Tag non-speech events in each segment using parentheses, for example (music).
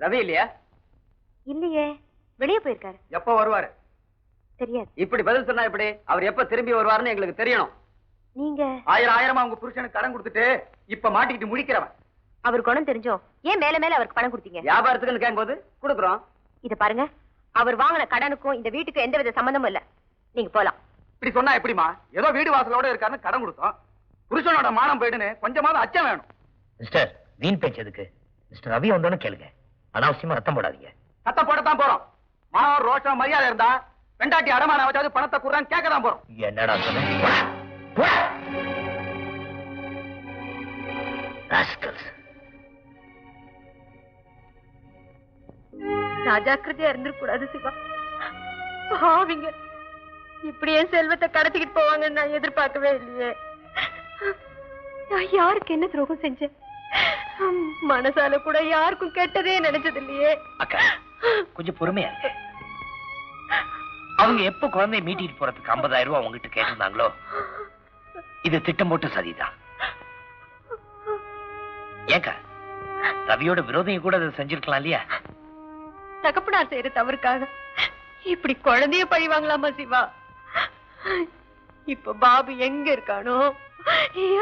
ரவி இல்லையா? இல்லையே. வெளியே போயிருக்காரு. எப்போ வருவாரு? தெரியாது. இப்படி பதில் சொன்னா எப்படி? அவர் எப்ப திரும்பி வருவாருன்னு எங்களுக்கு தெரியணும். நீங்க? ஆயிரம் ஆயிரமா உங்க புருஷனுக்கு கடன் கொடுத்துட்டு இப்ப மாட்டிக்கிட்டு முடிக்கிறவன். அவர் குணம் தெரிஞ்சோ? ஏன் மேல மேல அவருக்கு பணம் கொடுத்தீங்க? வியாபாரத்துக்குன்னு கேட்கும்போது கொடுக்குறோம். இத பாருங்க. அவர் வாங்கின கடனுக்கும் இந்த வீட்டுக்கு எந்த வித சம்பந்தமும் இல்ல. நீங்க போலாம். இப்படி சொன்னா எப்படிமா ஏதோ வீடு வாசலோட இருக்காருன்னு கடன் கொடுத்தோம். புருஷனோட மானம் போயிடுன்னு கொஞ்சமாவது அச்சம் வேணும். மிஸ்டர் வீண் பேச்சு எதுக்கு? மிஸ்டர் ரவி வந்தோன்னு கேளுங்க. அனாவசியமா ரத்தம் போடாதீங்க. சத்த போடத்தான் போறோம். மானம் ரோஷம் மரியாதை இருந்தா பெண்டாட்டி அடமான வச்சாவது பணத்தை குடுறான்னு கேட்க தான் போறோம். என்னடா சொன்ன போடா, போடா. Rascals. நான் ஜாக்கிரதையா இருந்திருக்கூடாது சிவா. பாவிங்க. இப்படி என் செல்வத்தை கடத்திக்கிட்டு போவாங்கன்னு நான் எதிர்பார்க்கவே இல்லையே. நான் யாருக்கு என்ன துரோகம் செஞ்சேன்? மனசால கூட யாருக்கும் கெட்டதே நினைச்சது இல்லையே அக்கா கொஞ்சம் பொறுமையா அவங்க எப்ப குழந்தைய மீட்டிட்டு போறதுக்கு 50000 ரூபாய் உங்ககிட்ட கேட்டிருந்தாங்களோ இது திட்டம் போட்டு சதிதான். ஏக்கா ரவியோட விரோதியும் கூட அதை செஞ்சிருக்கலாம் இல்லையா? தகப்பனார் செய்யற தவறுக்காக. இப்படி குழந்தைய பழிவாங்களாமா சிவா? இப்ப பாபு எங்க இருக்கானோ?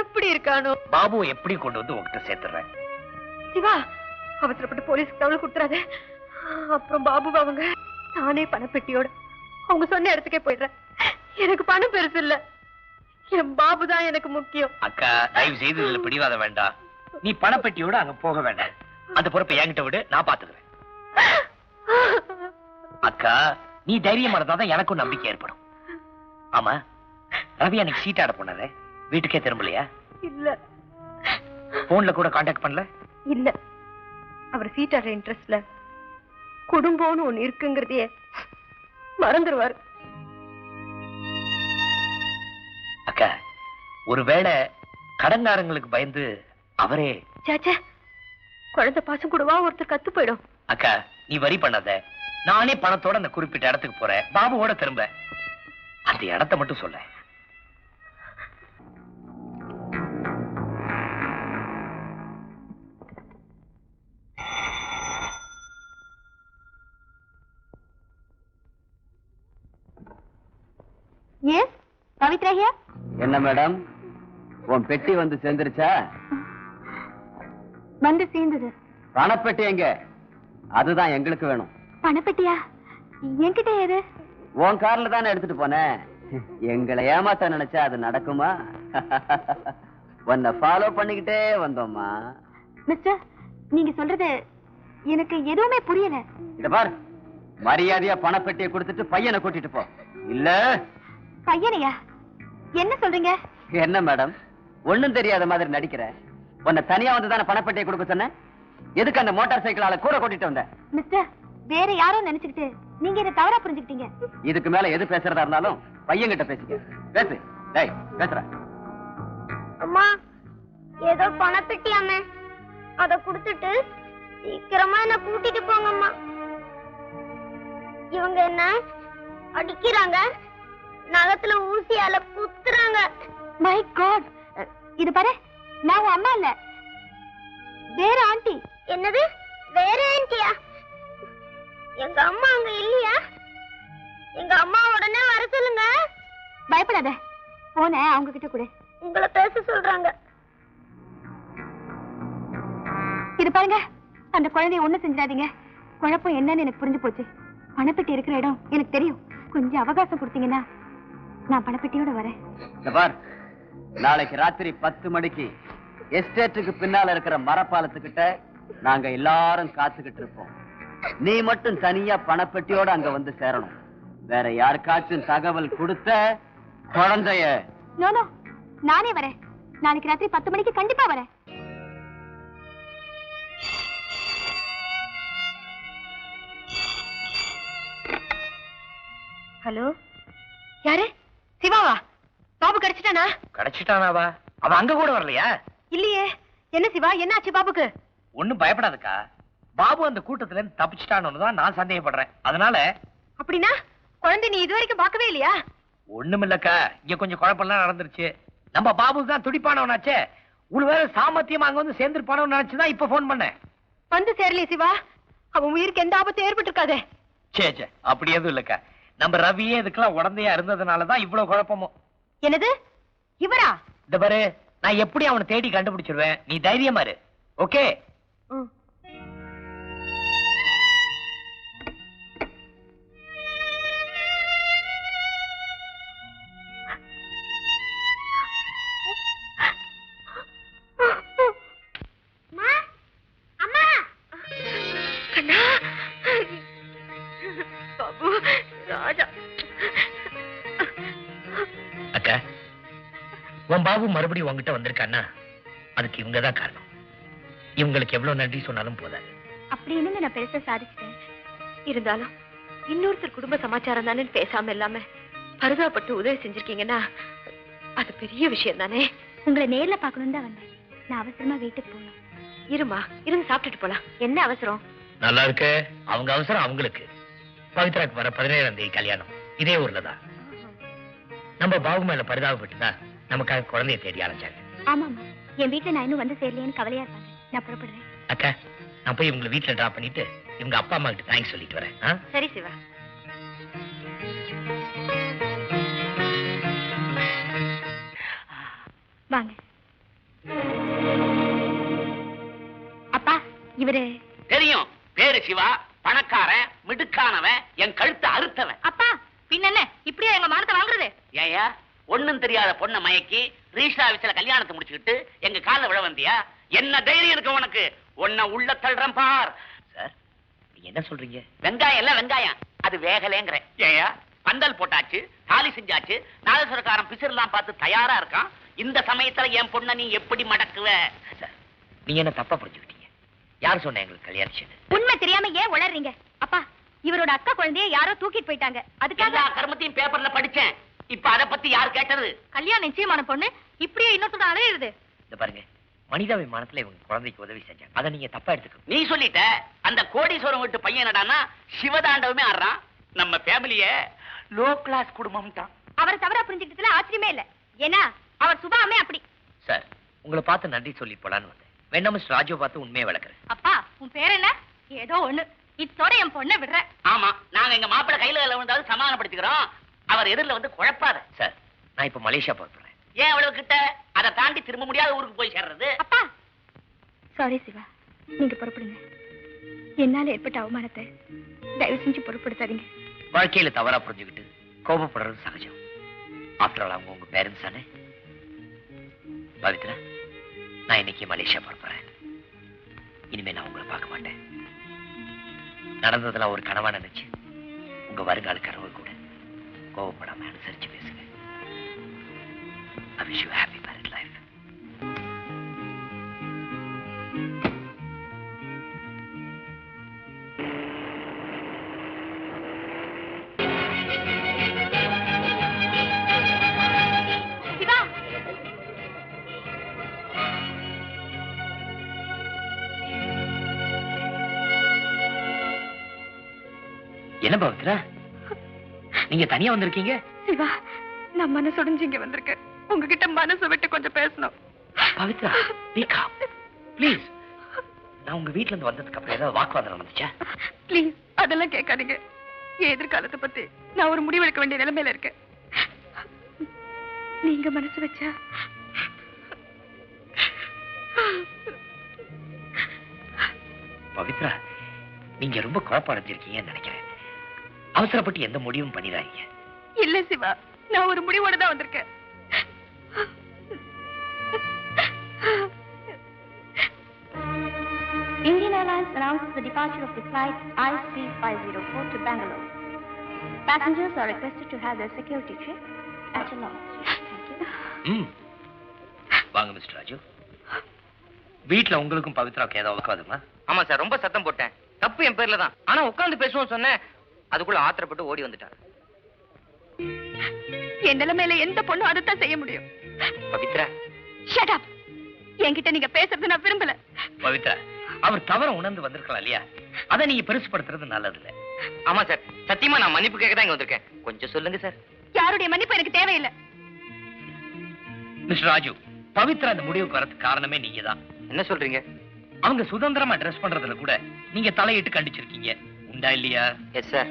எப்படி இருக்கானோ? பாபு எப்படி கொண்டு வந்து உங்ககிட்ட சேர்த்துறேன். சிவா அவசரப்பட்டு போலீஸ்க்கு தவளை கொடுத்துறாத. அப்புறம் பாபு அவங்க நானே பணப்பெட்டியோட. அவங்க சொன்ன இடத்துக்கே போயிடுறேன். எனக்கு பணம் பெருசு இல்ல. என் பாபு தான் எனக்கு முக்கியம். அக்கா தயவு செய்து இதுல பிடிவாத வேண்டாம். நீ பணப்பெட்டியோட அங்க போக வேண்டாம். அந்த பொறுப்பை என்கிட்ட விடு நான் பாத்துக்கிறேன். அக்கா நீ தைரியமா இருந்தாதான் எனக்கும் நம்பிக்கை ஏற்படும். ஆமா ரவி அன்னைக்கு சீட்டாட போனாரு. வீட்டுக்கே திரும்பலையா? இல்ல. போன்ல கூட காண்டாக்ட் பண்ணல? இல்ல. அவர் சீட்டாடுற இன்ட்ரெஸ்ட்ல குடும்பம்னு ஒண்ணு இருக்குங்கிறதையே மறந்துருவாரு. அக்கா ஒருவேளை கடன்காரங்களுக்கு பயந்து அவரே சாச்சா குழந்தை பாசம் கூடவா ஒருத்தர் கத்து போயிடும். அக்கா நீ வரி பண்ணாத. நானே பணத்தோட அந்த குறிப்பிட்ட இடத்துக்கு போறேன். பாபுவோட திரும்ப. அந்த இடத்த மட்டும் சொல்ல ஏன் பவித்ரா ஹியர் என்ன மேடம்? உன் பெட்டி வந்து சேர்ந்துருச்சா? வந்து சேர்ந்தது. பணப்பெட்டி எங்க? அதுதான் எங்களுக்கு வேணும். பணப்பெட்டியா? என்கிட்ட ஏது உன் கார்ல தானே எடுத்துட்டு போனேன் எங்களை ஏமாத்த நினைச்சா அது நடக்குமா? (laughs) உன்னை ஃபாலோ பண்ணிக்கிட்டே வந்தோம்மா. மிஸ்டர் நீங்க சொல்றது எனக்கு எதுவுமே புரியல. இத பார். மரியாதையா பணப்பெட்டியை கொடுத்துட்டு பையனை கூட்டிட்டு போ. இல்ல? பையனையா? என்ன சொல்றீங்க? என்ன மேடம்? ஒண்ணும் தெரியாத மாதிரி நடிக்கிற. உன்னை தனியா வந்து தானே பணப்பெட்டியை கொடுக்க சொன்னேன்? எதுக்கு அந்த மோட்டார் சைக்கிளால கூட கூட்டிட்டு வந்த? மிஸ்டர் வேற யாரோ நினைச்சுக்கிட்டு நீங்க என்ன தவறா புரிஞ்சுக்கிட்டீங்க. இதுக்கு மேல எது பேசுறதா இருந்தாலும் பையன்கிட்ட பேசிக்க. பேசு. டேய் பேசுற அம்மா ஏதோ பணப்பெட்டியாமே அத குடுத்துட்டு சீக்கிரமா என்ன கூட்டிட்டு போங்கம்மா. இவங்க என்ன அடிக்கிறாங்க? நகத்துல ஊசியால குத்துறாங்க. மை காட் இது பாரு நான் உன் அம்மா இல்ல. வேற ஆண்டி. என்னது? வேற ஆன்ட்டியா எங்க அம்மா அங்க இல்லையா? எங்க அம்மா உடனே வர சொல்லுங்க. பயப்படாத. போன அவங்க கிட்ட கூட. உங்களை பேச சொல்றாங்க. இது பாருங்க அந்த குழந்தைய ஒண்ணு செஞ்சிடாதீங்க. குழப்பம் என்னன்னு எனக்கு புரிஞ்சு போச்சு. பணப்பெட்டி இருக்கிற இடம் எனக்கு தெரியும். கொஞ்சம் அவகாசம் கொடுத்தீங்கன்னா நான் பணப்பெட்டியோட வரேன். பார் நாளைக்கு ராத்திரி பத்து மணிக்கு எஸ்டேட்டுக்கு பின்னால இருக்கிற மரப்பாலத்துக்கிட்ட நாங்க எல்லாரும் காத்துக்கிட்டு இருப்போம். நீ மட்டும் தனியா பணப்பெட்டியோட அங்க வந்து சேரணும். வேற யாருக்காச்சும் தகவல் கொடுத்த குழந்தைய. நானே வரேன். நாளைக்கு ராத்திரி பத்து மணிக்கு கண்டிப்பா வரேன். ஹலோ? யாரு? சிவாவா பாபு கிடைச்சிட்டானா? கிடைச்சிட்டானாவா? அவன் அங்க கூட வரலையா? இல்லையே என்ன சிவா என்னாச்சு பாபுக்கு? ஒண்ணும் பயப்படாதக்கா. பாபு அந்த கூட்டத்துல இருந்து தப்பிச்சிட்டான்னு தான் நான் சந்தேகப்படுறேன். அதனால அப்படின்னா குழந்தை நீ இதுவரைக்கும் பார்க்கவே இல்லையா? ஒண்ணுமில்லக்கா. இங்க கொஞ்சம் குழப்பம்லாம் நடந்துருச்சு. நம்ம பாபு தான் துடிப்பானவனாச்சே. ஒரு வேளை சாமர்த்தியமா அங்க வந்து சேர்ந்துருப்பானு நினைச்சுதான் இப்ப போன் பண்ணேன். வந்து சேரலையே சிவா. அவன் உயிருக்கு எந்த ஆபத்தும் ஏற்பட்டிருக்காதே. சே சே அப்படி எதுவும் இல்லக்கா. நம்ம ரவியே இதுக்கெல்லாம் உடந்தையா இருந்ததுனாலதான் இவ்வளவு குழப்பமும். என்னது? இவரா? இந்த பாரு நான் எப்படி அவனை தேடி கண்டுபிடிச்சிருவேன்? நீ தைரியமா இரு. ஓகே ம். பாபு மறுபடியும் உன்கிட்ட வந்திருக்கான்னா அதுக்கு இவங்க தான் காரணம். இவங்களுக்கு எவ்வளவு நன்றி சொன்னாலும் போதாது. அப்படி என்னங்க நான் பெருசா சாதிச்சிட்டேன்? இருந்தாலும் இன்னொருத்தர் குடும்ப சமாச்சாரம் தானே பேசாம இல்லாம பரிதாபப்பட்டு உதவி செஞ்சிருக்கீங்கன்னா அது பெரிய விஷயம் தானே? உங்களை நேர்ல பார்க்கணும் தான் வந்தேன். நான் அவசரமா வீட்டுக்கு போகணும். இருமா இருந்து சாப்பிட்டுட்டு போலாம். என்ன அவசரம்? நல்லா இருக்கு. அவங்க அவசரம் அவங்களுக்கு. பவித்ராக்கு வர பதினேழாம் தேதி கல்யாணம். இதே ஊர்ல தான் நம்ம பாபு மேல பரிதாபப்பட்டு தான் நமக்காக குழந்தைய தேடி அலைஞ்சாங்க. ஆமாமா என் வீட்டுல நான் இன்னும் வந்து சேரலையேன்னு கவலையா இருப்பாங்க நான் புறப்படுறேன். அக்கா நான் போய் இவங்களை வீட்டுல டிராப் பண்ணிட்டு இவங்க அப்பா அம்மா கிட்ட தேங்க்ஸ் சொல்லிட்டு வரேன்? சரி சிவா. வாங்க. அப்பா இவரு தெரியும். பேரு சிவா பணக்காரன் மிடுக்கானவன் என் கழுத்தை அறுத்தவன் அப்பா பின்ன இப்படியா எங்க மானத்தை வாங்குறது ஏயா ஒண்ணும் தெரியாத பொண்ணை மயக்கி ரீஷா ஆபீஸ்ல கல்யாணத்தை முடிச்சுக்கிட்டு எங்க கால்ல விழ வந்தியா? என்ன தைரியம் இருக்கு உனக்கு? உன்னை உள்ள தள்ளுறேன் பார். சார் என்ன சொல்றீங்க? வெங்காயம் இல்ல வெங்காயம். அது வேகலேங்கிற ஏயா பந்தல் போட்டாச்சு தாலி செஞ்சாச்சு நாதசுரக்காரன் பிசிறலாம் பார்த்து தயாரா இருக்கான். இந்த சமயத்துல என் பொண்ணை நீ எப்படி மடக்குவ? சார் நீங்க என்ன தப்பா புரிஞ்சுக்கிட்டீங்க? யார் சொன்ன எங்களுக்கு கல்யாணம் உண்மை தெரியாம ஏன் உளறீங்க? அப்பா இவரோட அக்கா குழந்தைய யாரோ தூக்கிட்டு போயிட்டாங்க. அதுக்காக கர்மத்தையும் பேப்பர்ல படிச்சேன். இப்ப அத பத்தி யார் கேட்டது? கல்யாணம் நிச்சயமான பொண்ணு இப்படியே இன்னொருத்தோட அலையுது இந்த பாருங்க மனித விமானத்துல இவங்க குழந்தைக்கு உதவி செஞ்சாங்க. அதை நீங்க தப்பா எடுத்துக்கணும். நீ சொல்லிட்ட அந்த கோடீஸ்வரம் வீட்டு பையன் என்னடான்னா சிவதாண்டவமே ஆடுறான். நம்ம ஃபேமிலிய லோ கிளாஸ் குடும்பம் தான் அவரை தவறா புரிஞ்சுக்கிட்டதுல ஆச்சரியமே இல்ல. ஏன்னா அவர் சுபாமே அப்படி. சார் உங்களை பார்த்து நன்றி சொல்லி போலான்னு வந்தேன். வேணா மிஸ்டர் ராஜுவை பார்த்து உண்மையை விளக்குறேன். அப்பா உன் பேர் என்ன? ஏதோ ஒண்ணு. இத்தோட என் பொண்ணை விடுறேன். ஆமா நாங்க எங்க மாப்பிள்ளை கையில கையில விழுந்தாலும் சமாதானப்படுத்திக்கிறோம். அவர் எதிரில வந்து குழப்பாத. சார் நான் இப்ப மலேசியா போறேன் ஏன் அவ்வளவு கிட்ட அதை தாண்டி திரும்ப முடியாத ஊருக்கு போய் சேர்றது? அப்பா! சாரி சிவா. நீங்க புறப்படுங்க. என்னால ஏற்பட்ட அவமானத்தை தயவு செஞ்சு பொருட்படுத்தாதீங்க. வாழ்க்கையில தவறா புரிஞ்சுக்கிட்டு கோபப்படுறது சகஜம். ஆஃப்டர் ஆல் அவங்க உங்க பேரண்ட்ஸ் தானே? பவித்ரா நான் இன்னைக்கு மலேசியா போறேன் இனிமே நான் உங்களை பார்க்க மாட்டேன். நடந்ததெல்லாம் ஒரு கனவா நினைச்சு உங்க வருங்கால கனவு கூட கோபப்படாம அனுசரிச்சு பேசுங்க. Happy married life. சிவா! என்ன பவித்ரா நீங்க தனியா வந்திருக்கீங்க? சிவா நான் மனசுடைஞ்சு இங்க வந்திருக்கேன். உங்ககிட்ட மனசு விட்டு கொஞ்சம் பேசணும். பவித்ரா பீகா ப்ளீஸ் நான் உங்க வீட்ல இருந்து வந்ததுக்கு அப்புறம் ஏதாவது வாக்குவாதம் நடந்துச்சா? ப்ளீஸ் அதெல்லாம் கேட்காதீங்க. என் எதிர்காலத்தை பத்தி நான் ஒரு முடிவெடுக்க வேண்டிய நிலைமையில இருக்கேன். நீங்க மனசு வச்சா பவித்ரா நீங்க ரொம்ப குழப்பம் அடைஞ்சிருக்கீங்கன்னு நினைக்கிறேன். அவசரப்பட்டு எந்த முடிவும் பண்ணிடாதீங்க இல்ல சிவா நான் ஒரு முடிவோட தான் வந்திருக்கேன் Indian Airlines announces the departure of the flight IC504 to Bangalore. Passengers are requested to have their security check at your lounge. Thank you. ம் வாங்க மிஸ்டர் ராஜு வீட்ல உங்களுக்கும் பவித்ராவுக்கு ஏதாவது வாக்குவாதமா ஆமா சார் ரொம்ப சத்தம் போட்டேன் தப்பு என் பேர்ல தான் ஆனா உட்கார்ந்து பேசுவோம் சொன்னேன் அதுக்குள்ள ஆத்திரப்பட்டு ஓடி வந்துட்டான். என் நிலைமையில எந்த பொண்ணும் அதைத்தான் செய்ய முடியும். பவித்ரா. ஷட் அப் என்கிட்ட நீங்க பேசுறது நான் விரும்பல. பவித்ரா அவர் தவற உணர்ந்து வந்திருக்கலாம் இல்லையா? அதை நீங்க பெருசுப்படுத்துறது நல்லது இல்ல ஆமா சார் சத்தியமா நான் மன்னிப்பு கேட்க தான் இங்க வந்திருக்கேன். கொஞ்சம் சொல்லுங்க சார். யாருடைய மன்னிப்பு எனக்கு தேவையில்லை. மிஸ்டர் ராஜு பவித்ரா அந்த முடிவுக்கு வரதுக்கு காரணமே நீங்க தான் என்ன சொல்றீங்க? அவங்க சுதந்திரமா ட்ரெஸ் பண்றதுல கூட நீங்க தலையிட்டு கண்டிச்சிருக்கீங்க. உண்டா இல்லையா? எஸ் சார்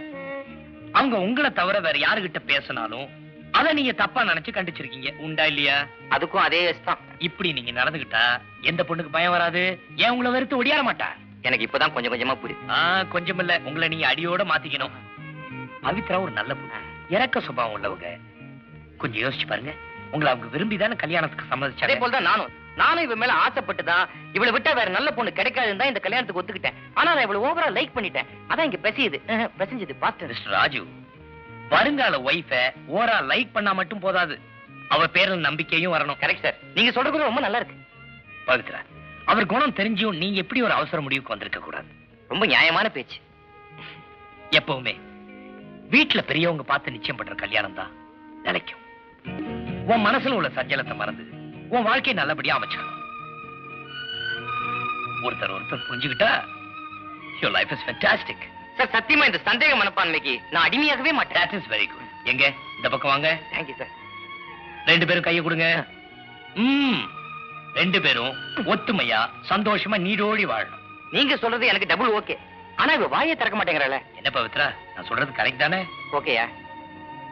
அவங்க உங்களை தவிர வேற யாருகிட்ட பேசினாலும் அத நீங்க தப்பா நினைச்சு கண்டிச்சிருக்கீங்க. உண்டா இல்லையா? அதுக்கும் அதே எஸ் தான். இப்படி நீங்க நடந்துகிட்டா எந்த பொண்ணுக்கு பயம் வராது? ஏன் உங்களை வெறுத்து ஒடியார மாட்டா? எனக்கு இப்பதான் கொஞ்சம் கொஞ்சமா புரியுது. ஆ கொஞ்சம் இல்ல. உங்களை நீங்க அடியோட மாத்திக்கணும். பவித்ரா ஒரு நல்ல பொண்ணு. இறக்க சுபாவம் உள்ளவங்க. கொஞ்சம் யோசிச்சு பாருங்க. உங்களை அவங்க விரும்பி தானே கல்யாணத்துக்கு அதே சம்மதிச்சாங்க போல தான் நானும். நானும் இவ மேல ஆசைப்பட்டு தான் இவளை விட்டா வேற நல்ல பொண்ணு கிடைக்காதுன்னு தான் இந்த கல்யாணத்துக்கு ஒத்துக்கிட்டேன். ஆனா நான் இவளை ஓவரா லைக் பண்ணிட்டேன். அதான் இங்க பெசியுது. பெசஞ்சது பாஸ்டர். மிஸ்டர் ராஜு வருங்கால ஒய்ஃப ஓரா லைக் பண்ணா மட்டும் போதாது. அவ பேர்ல நம்பிக்கையும் வரணும். கரெக்ட் சார் நீங்க சொல்றது ரொம்ப நல்லா இருக்கு. பவித்ரா அவர் குணம் தெரிஞ்சும் நீங்க எப்படி ஒரு அவசர முடிவுக்கு வந்திருக்க கூடாது? ரொம்ப நியாயமான பேச்சு. எப்பவுமே வீட்டுல பெரியவங்க பார்த்து நிச்சயம் பண்ற கல்யாணம் தான் நிலைக்கும். உன் மனசுல உள்ள சஞ்சலத்தை மறந்து உன் வாழ்க்கையை நல்லபடியா அமைச்சுக்கணும் ஒருத்தர் ஒருத்தர் புரிஞ்சுக்கிட்டா your life is fantastic. Sir சத்தியமா இந்த சந்தேக மனப்பான்மைக்கு நான் அடிமையாகவே மாட்டேன். That is very good. எங்க? இந்த பக்கம் வாங்க. தேங்க்யூ சார் ரெண்டு பேரும் கையை கொடுங்க. ம். ரெண்டு பேரும் ஒத்துமையா சந்தோஷமா நீடோடி வாழணும். நீங்க சொல்றது எனக்கு டபுள் ஓகே ஆனா இவ வாயை திறக்க மாட்டேங்கிறாள. என்ன பவித்ரா? நான் சொல்றது கரெக்ட் தானே? ஓகேயா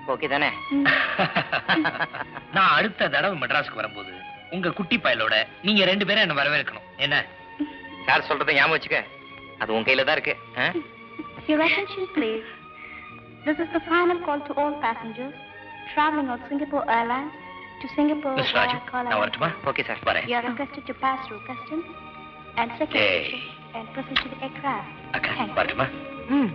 ஓகே தானே நான் அடுத்த தடவை மெட்ராஸ்க்கு வரும்போது உங்க குட்டி பயலோட நீங்க ரெண்டு பேரும் என்ன வரவேற்கணும் என்ன சார் சொல்றதை ஞாபகம் வச்சுக்க அது உன் கையில தான் இருக்கு? Your attention, please. This is the final call to all passengers traveling on Singapore Airlines to Singapore Miss Raju நான் வரட்டுமா. ஓகே சார் வரேன் You are requested to pass through customs and security Hey. and proceed to the aircraft. அக்கா Thank you. வரட்டுமா ம்